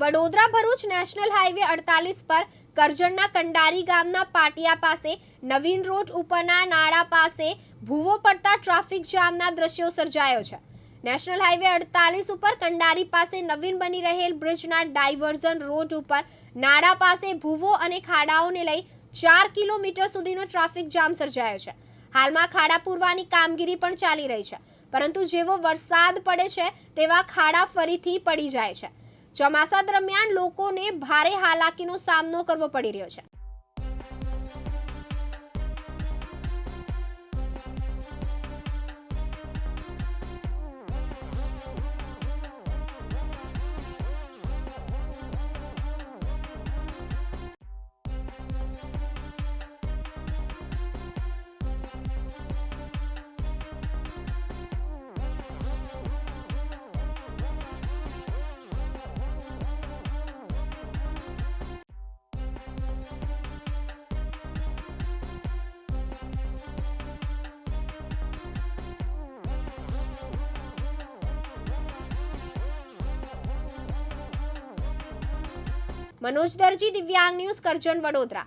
Vadodara Bharuch national highway અડતાલીસ પર કરજણના કંડારી ગામના પાટિયા પાસે નવીન રોડ ઉપરના નાળા પાસે ભૂવો પડતા ટ્રાફિક જામના દ્રશ્યો સર્જાયો છે. નેશનલ હાઈવે અડતાલીસ ઉપર કંડારી પાસે નવીન બની રહેલ બ્રિજના ડાયવર્ઝન રોડ ઉપર નાળા પાસે ભૂવો અને ખાડાઓને લઈ ચાર કિલોમીટર સુધીનો ટ્રાફિક જામ સર્જાયો છે. હાલમાં ખાડા પૂરવાની કામગીરી પણ ચાલી રહી છે. પરંતુ જેવો વરસાદ પડે છે, તેવા ખાડા ફરીથી પડી જાય છે. ચોમાસા દરમિયાન લોકોને ભારે હાલાકીનો સામનો કરવો પડી રહ્યો છે. મનોજ દરજી દિવ્યાંગ ન્યૂઝ કરજણ વડોદરા.